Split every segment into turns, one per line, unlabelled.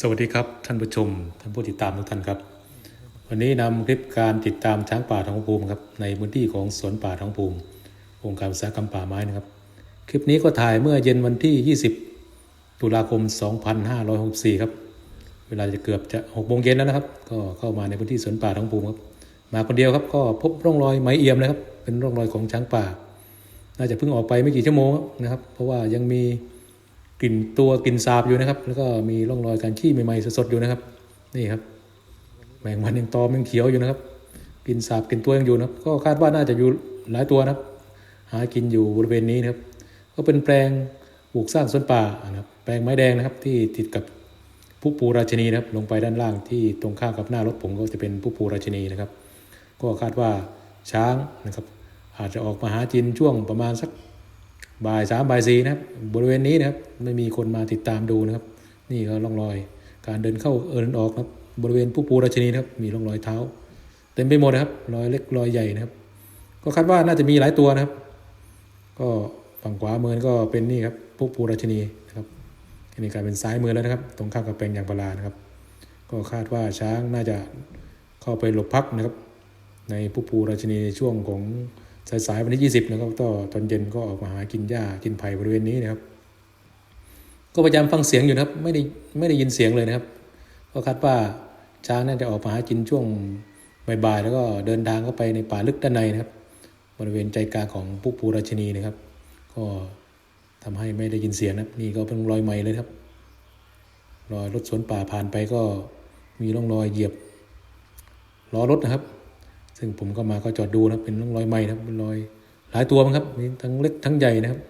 สวัสดีครับท่านผู้ชมท่านผู้ติดตามทุกท่านครับ วันนี้นำคลิปการติดตามช้างป่าท้องภูมิครับในพื้นที่ของสวนป่าท้องภูมิองค์การอุตสาหกรรมป่าไม้นะครับ คลิปนี้ก็ถ่ายเมื่อเย็นวันที่ 20 ตุลาคม 2564 ครับ เวลาจะเกือบจะ6โมงเย็นแล้วนะครับ ก็เข้ามาในพื้นที่สวนป่าท้องภูมิครับมาคนเดียวครับก็พบร่องรอยไม้เอี่ยมนะครับเป็นร่องรอยของช้างป่า น่าจะเพิ่งออกไปไม่กี่ชั่วโมงนะครับ เพราะว่ายังมี กลิ่นตัวกลิ่นสาบอยู่นะครับ แล้วก็มีร่องรอยการขี้ใหม่ๆสดๆอยู่นะครับ นี่ครับ แมงมันยังตอมยังเขียวอยู่นะครับกลิ่นสาบกลิ่นตัวยังอยู่นะครับ ก็คาดว่าน่าจะอยู่หลายตัวนะครับ หากินอยู่บริเวณนี้นะครับ ก็เป็นแปลงปลูกสร้างสวนป่านะครับ แปลงไม้แดงนะครับที่ติดกับผู้ปูราชนีนะครับ ลงไปด้านล่างที่ตรงข้ามกับหน้ารถผมก็จะเป็นผู้ปูราชนีนะครับ ก็คาดว่าช้างนะครับ อาจจะออกมาหากินช่วงประมาณสัก บ่ายสามบ่ายสี่นะครับ บริเวณนี้นะครับ ไม่มีคนมาติดตามดูนะครับ นี่ก็ร่องรอย การเดินเข้าเดินออกนะครับ บริเวณผู้ปูราชนีนะครับ มีร่องรอยเท้า เต็มไปหมดนะครับ รอยเล็กรอยใหญ่นะครับ ก็คาดว่าน่าจะมีหลายตัวนะครับ ก็ฝั่งขวามือก็เป็นนี่ครับผู้ปูราชนีนะครับอันนี้กลายเป็นซ้ายมือแล้วนะครับ ตรงข้ามกับแปลงยางพารานะครับ ก็คาดว่าช้างน่าจะเข้าไปหลบพักนะครับ ในผู้ปูราชนีในช่วงของ สายๆวันที่20นะครับก็ตอนเย็นก็ออกมาหากินหญ้ากินไผ่บริเวณนี้นะครับ ก็พยายามฟังเสียงอยู่นะครับ ไม่ได้ไม่ได้ยินเสียงเลยนะครับ ก็คาดว่าช้างน่าจะออกมาหากินช่วงบ่ายๆแล้วก็เดินทางเข้าไปในป่าลึกด้านในนะครับ บริเวณใจกลางของผู้ปูราชนีนะครับ ก็ทำให้ไม่ได้ยินเสียงนะครับ นี่ก็เป็นรอยใหม่เลยครับรอยรถสวนป่าผ่านไปก็มีร่องรอยเหยียบล้อรถนะครับ ซึ่งผมก็มาก็จอดดูนะครับเป็นร่องรอยใหม่นะครับเป็นรอยหลายตัวมั้งครับมีทั้งเล็กทั้งใหญ่นะครับ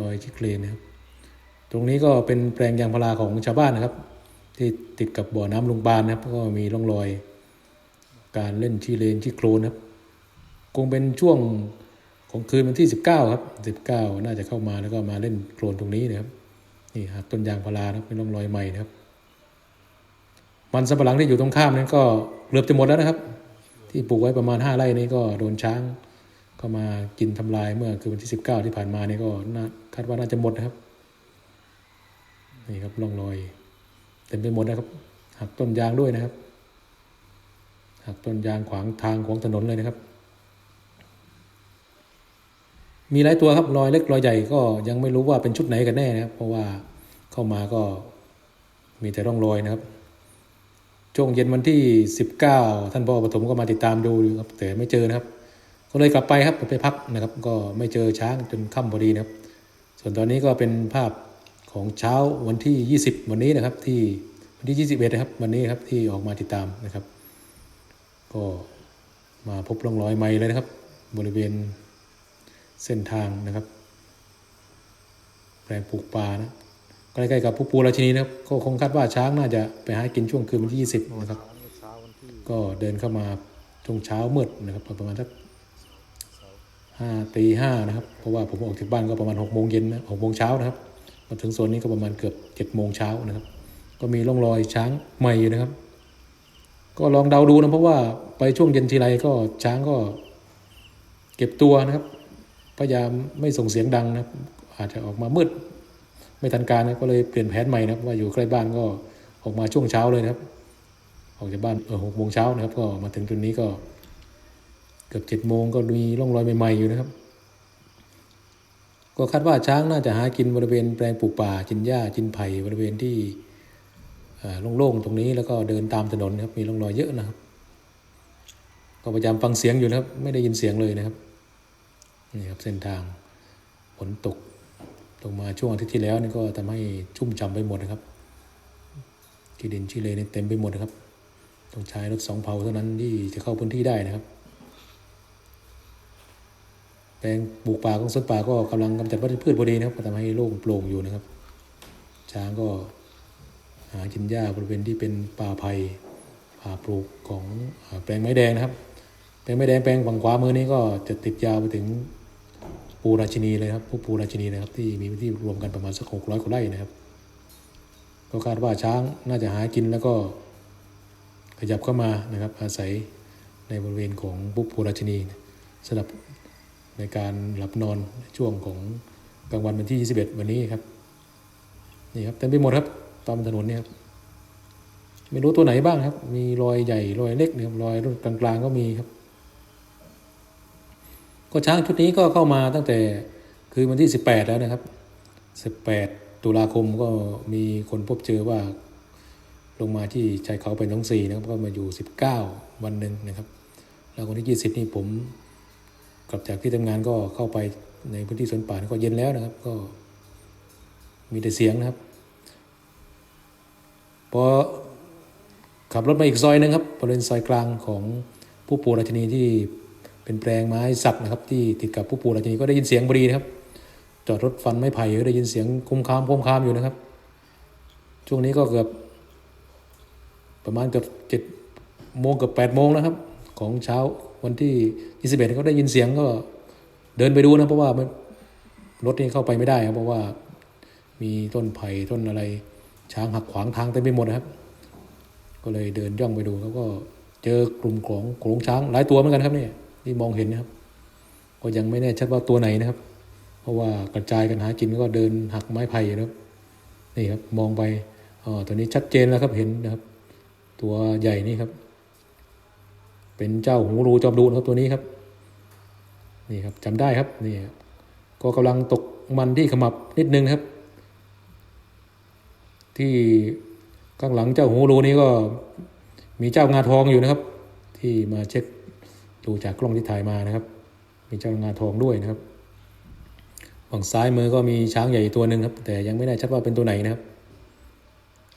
รอยชิคเลนนะครับ ตรงนี้ก็เป็นแปลงยางพาราของชาวบ้านนะครับ ที่ติดกับบ่อน้ำลุงบานนะครับ ก็มีร่องรอย การเล่นชีเลนชีโครนครับ คงเป็นช่วงของคืนวันที่ 19 ครับ 19 น่าจะเข้ามาแล้วก็มาเล่นโคลนตรงนี้นะครับนี่หักต้นยางพารานะครับเป็นร่องรอยใหม่นะครับ มันสำปะหลังที่อยู่ตรงข้ามนั้นก็เกือบจะหมดแล้วนะครับ ที่ปลูกไว้ประมาณ 5 ไร่นี้ก็โดนช้างก็มากินทำลายเมื่อคือวันที่ 19 ที่ผ่านมานี่ก็น่าคาดว่าน่าจะหมดนะครับนี่ครับร่องรอยเต็มไปหมดนะครับ หักต้นยางด้วยนะครับ หักต้นยางขวางทางของถนนเลยนะครับ มีหลายตัวครับรอยเล็กรอยใหญ่ก็ยังไม่รู้ว่าเป็นชุดไหนกันแน่นะครับ เพราะว่าเข้ามาก็มีแต่ร่องรอยนะครับ ช่วงเย็นวันที่ 19 ท่านพ่อปฐมก็มาติดตามดูครับแต่ไม่เจอนะครับ ก็เลยกลับไปครับไปพักนะครับ ก็ไม่เจอช้างจนค่ำพอดีนะครับ ส่วนตอนนี้ก็เป็นภาพของเช้าวันที่ 20 วันนี้นะครับที่วันที่ 21 นะครับวันนี้ครับที่ออกมาติดตามนะครับ ก็มาพบร่องรอยใหม่เลยนะครับ บริเวณเส้นทางนะครับ แปลงปลูกปลานะ ใกล้ๆกับผู้ปูราชินีนะครับก็คงคาดว่าช้างน่าจะไปหากินช่วงคืนวันที่20นะครับ ก็เดินเข้ามาช่วงเช้ามืดนะครับประมาณสักห้าตีห้านะครับ เพราะว่าผมออกจากบ้านก็ประมาณหกโมงเย็นนะหกโมงเช้านะครับมาถึงโซนนี้ก็ประมาณเกือบเจ็ดโมงเช้านะครับ ก็มีร่องรอยช้างใหม่อยู่นะครับ ก็ลองเดาดูนะเพราะว่าไปช่วงเย็นทีไรก็ช้างก็ เก็บตัวนะครับ พยายามไม่ส่งเสียงดังนะครับ อาจจะออกมามืด ไม่ทันการนะก็เลยเปลี่ยนแผนใหม่นะครับว่าอยู่ใกล้บ้านก็ออกมาช่วงเช้าเลยนะครับ ออกจากบ้านเออหกโมงเช้านะครับ ก็มาถึงจุดนี้ก็ เกือบเจ็ดโมงก็มีร่องรอยใหม่ๆอยู่นะครับ ก็คาดว่าช้างน่าจะหากินบริเวณแปลงปลูกป่ากินหญ้ากินไผ่บริเวณที่อ่าโล่งๆตรงนี้แล้วก็เดินตามถนนนะครับมีร่องรอยเยอะนะครับ ก็พยายามฟังเสียงอยู่นะครับ ไม่ได้ยินเสียงเลยนะครับนี่ครับเส้นทางฝนตก ตกมาช่วงอาทิตย์ที่แล้วนี่ก็ทำให้ชุ่มฉ่ำไปหมดนะครับที่ดินชิเลนี่เต็มไปหมดนะครับ ต้องใช้รถสองเผาเท่านั้นที่จะเข้าพื้นที่ได้นะครับ แปลงปลูกป่าของสวนป่าก็กำลังกำจัดวัชพืชพอดีนะครับก็ทำให้โล่งโปร่งอยู่นะครับ ช้างก็หากินหญ้าบริเวณที่เป็นป่าไผ่ป่าปลูกของแปลงไม้แดงนะครับ แปลงไม้แดงแปลงฝั่งขวามือนี้ก็จะติดยาวไปถึง ปูราชินีเลยครับพวกปูราชินีนะครับที่มีพื้นที่รวมกันประมาณสักหกร้อยกว่าไร่นะครับ ก็คาดว่าช้างน่าจะหากินแล้วก็ขยับเข้ามานะครับอาศัยในบริเวณของบุปูราชินีสำหรับในการหลับนอนช่วงของกลางวันวันที่ 21 วันนี้ครับนี่ครับเต็มไปหมดครับตามถนนเนี่ยครับไม่รู้ตัวไหนบ้างครับ มีรอยใหญ่รอยเล็กนะครับรอยกลางๆก็มีครับ ก็ช้างชุดนี้ก็เข้ามาตั้งแต่คือวันที่ 18 แล้วนะครับ 18 ตุลาคมก็มีคนพบเจอว่าลงมาที่ชายเขาไปน้องสี่นะครับก็มาอยู่ 19 วันหนึ่งนะครับ แล้ววันที่ 20 นี่ผมกลับจากที่ทำงานก็เข้าไปในพื้นที่สวนป่าก็เย็นแล้วนะครับ ก็มีแต่เสียงนะครับพอขับรถมาอีกซอยหนึงครับบริเวณซอยกลางของผู้ปูราชนีที่ เป็นแปลงไม้สักนะครับที่ติดกับผู้ปูราชินีก็ได้ยินเสียงบรีนะครับ จอดรถฟันไม้ไผ่ก็ได้ยินเสียงคุ้มคามคุ้มคามอยู่นะครับ ช่วงนี้ก็เกือบประมาณเกือบเจ็ดโมงเกับแปดโมงนะครับ ของเช้าวันที่ยี่สิบเอ็ดก็ได้ยินเสียงก็เดินไปดูนะเพราะว่ารถนี่เข้าไปไม่ได้ครับเพราะว่ามีต้นไผ่ต้นอะไร ช้างหักขวางทางเต็มไปหมดนะครับ ก็เลยเดินย่องไปดูแล้วก็เจอกลุ่มของโขลงช้างหลายตัวเหมือนกันครับเนี่ย ที่มองเห็นนะครับ ก็ยังไม่แน่ชัดว่าตัวไหนนะครับ เพราะว่ากระจายกันหากินก็เดินหักไม้ไผ่นะครับนี่ครับมองไปอ๋อตัวนี้ชัดเจนแล้วครับเห็นนะครับ ตัวใหญ่นี่ครับ เป็นเจ้าหูรูจอมดูนะครับตัวนี้ครับนี่ครับจำได้ครับนี่ครับก็กำลังตกมันที่ขมับนิดนึงครับ ที่ข้างหลังเจ้าหูรูนี้ก็มีเจ้างาทองอยู่นะครับ ที่มาเช็ค ดูจากกล้องที่ถ่ายมานะครับ มีเจ้างาทองด้วยนะครับฝั่งซ้ายมือก็มีช้างใหญ่ตัวหนึ่งครับ แต่ยังไม่แน่ชัดว่าเป็นตัวไหนนะครับ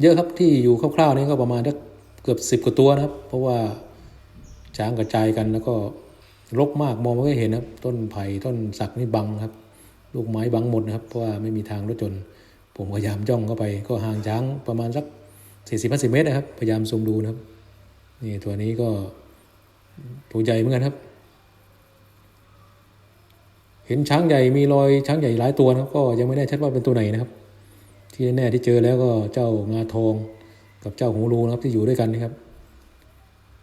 เยอะครับที่อยู่คร่าวๆนี่ก็ประมาณสักเกือบสิบกว่าตัวนะครับ เพราะว่าช้างกระจายกันแล้วก็รกมากมองไม่ค่อยเห็นนะครับต้นไผ่ต้นสักนี่บังครับ ลูกไม้บังหมดนะครับเพราะว่าไม่มีทางรถจนผมพยายามจ้องเข้าไป ก็ห่างช้างประมาณสักสี่สิบห้าสิบเมตรนะครับ พยายามซูมดูนะครับ นี่ตัวนี้ก็ ตัวใหญ่เหมือนกันครับ เห็นช้างใหญ่มีรอยช้างใหญ่หลายตัวนะครับ ก็ยังไม่แน่ชัดว่าเป็นตัวไหนนะครับ ที่แน่ที่เจอแล้วก็เจ้างาทองกับเจ้าหูรูนะครับที่อยู่ด้วยกันนะครับ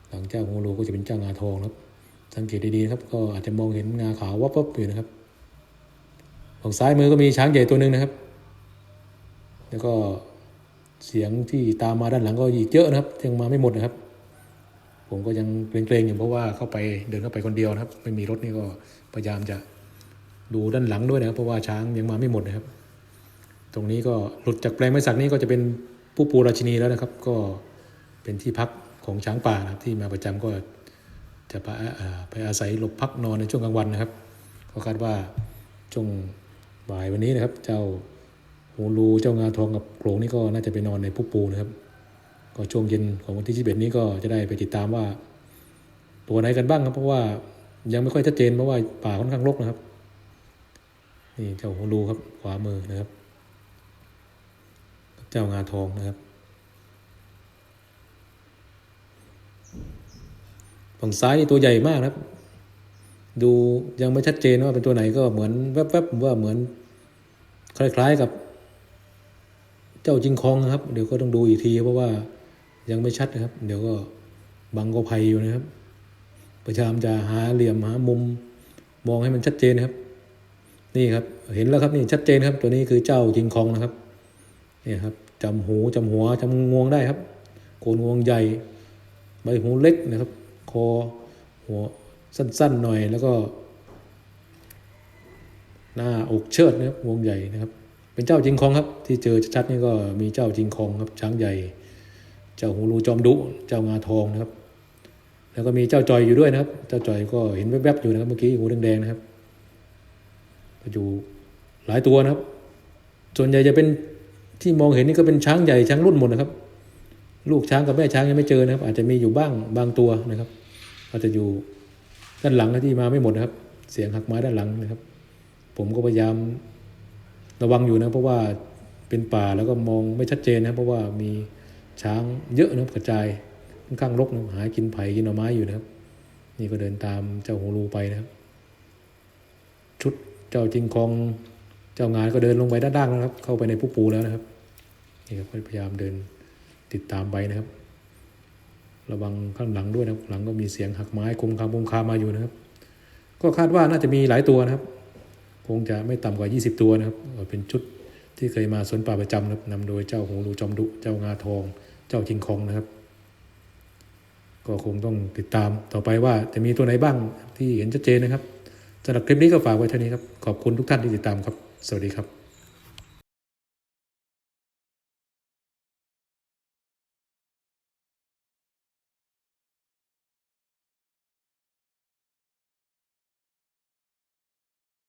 หลังเจ้าหูรูก็จะเป็นเจ้างาทองนะครับ สังเกตดีๆครับ ก็อาจจะมองเห็นงาขาววับๆอยู่นะครับฝั่งซ้ายมือก็มีช้างใหญ่ตัวหนึ่งนะครับ แล้วก็เสียงที่ตามมาด้านหลังก็อีกเยอะนะครับยังมาไม่หมดนะครับ ผมก็ยังเกรงๆอยู่เพราะว่าเข้าไปเดินเข้าไปคนเดียวนะครับ ไม่มีรถนี่ก็พยายามจะดูด้านหลังด้วยนะครับ เพราะว่าช้างยังมาไม่หมดนะครับ ตรงนี้ก็หลุดจากแปลงไม้สักนี้ก็จะเป็นผู้ปูราชินีแล้วนะครับ ก็เป็นที่พักของช้างป่านะครับ ที่มาประจำก็จะไปอาไปอาศัยหลบพักนอนในช่วงกลางวันนะครับก็คาดว่าช่วงบ่ายวันนี้นะครับ เจ้าหูรูเจ้างาทองกับโขลงนี่ก็น่าจะไปนอนในผู้ปูนะครับ ก็ช่วงเย็นของวันที่ 21 นี้ก็จะได้ไปติดตามว่า ตัวไหนกันบ้างครับ เพราะว่ายังไม่ค่อยชัดเจนเพราะว่าป่าค่อนข้างรกนะครับ นี่เจ้าหูรูครับ ขวามือนะครับ เจ้างาทองนะครับฝั่งซ้ายนี่ตัวใหญ่มากครับ ดูยังไม่ชัดเจนว่าเป็นตัวไหนก็เหมือนแวบๆว่าเหมือน คล้าย ๆกับ เจ้าจิงคองนะครับ เดี๋ยวก็ต้องดูอีกทีเพราะว่า ยังไม่ชัดนะครับ เดี๋ยวก็บังก็ภัยอยู่นะครับพยายามจะหาเหลี่ยมหามุมมองให้มันชัดเจนครับ นี่ครับ เห็นแล้วครับนี่ชัดเจนครับ ตัวนี้คือเจ้าจิงคองนะครับนี่ครับจำหูจำหัวจำงวงได้ครับ โกนงวงใหญ่ใบหูเล็กนะครับ คอหัวสั้นๆหน่อยแล้วก็ หน้าอกเชิดนะครับงวงใหญ่นะครับ เป็นเจ้าจิงคองครับ ที่เจอชัดๆนี่ก็มีเจ้าจิงคองครับช้างใหญ่ จ้าหูรูจอมดุเจ้างาทองนะครับ แล้วก็มีเจ้าจอยอยู่ด้วยนะครับ เจ้าจอยก็เห็นแวบๆอยู่นะครับเมื่อกี้หูแดงๆนะครับก็อยู่หลายตัวนะครับ ส่วนใหญ่จะเป็นที่มองเห็นนี่ก็เป็นช้างใหญ่ช้างรุ่นหมดนะครับ ลูกช้างกับแม่ช้างยังไม่เจอนะครับ อาจจะมีอยู่บ้างบางตัวนะครับ อาจจะอยู่ด้านหลังนะที่มาไม่หมดนะครับ เสียงหักไม้ด้านหลังนะครับ ผมก็พยายามระวังอยู่นะเพราะว่าเป็นป่าแล้วก็มองไม่ชัดเจนนะเพราะว่ามี ช้างเยอะนะครับกระจายค่อนข้างรกนะหากินไผ่กินหน่อไม้อยู่นะครับ นี่ก็เดินตามเจ้าหูรูไปนะครับ ชุดเจ้าจิงคองเจ้างานก็เดินลงไปด้านล่างนะครับ เข้าไปในผู้ปูแล้วนะครับนี่ครับพยายามเดินติดตามไปนะครับ ระวังข้างหลังด้วยนะครับหลังก็มีเสียงหักไม้คมคำคมคามาอยู่นะครับ ก็คาดว่าน่าจะมีหลายตัวนะครับ คงจะไม่ต่ำกว่า 20 ตัวนะครับเป็นชุด ที่เคยมาสวนป่าประจำนะครับนำโดยเจ้าหูรูจอมดุ เจ้างาทอง เจ้าชิงคองนะครับ ก็คงต้องติดตามต่อไปว่าจะมีตัวไหนบ้างที่เห็นชัดเจนนะครับสำหรับคลิปนี้ก็ฝากไว้เท่านี้ครับ ขอบคุณทุกท่านที่ติดตามครับ สวัสดีครับ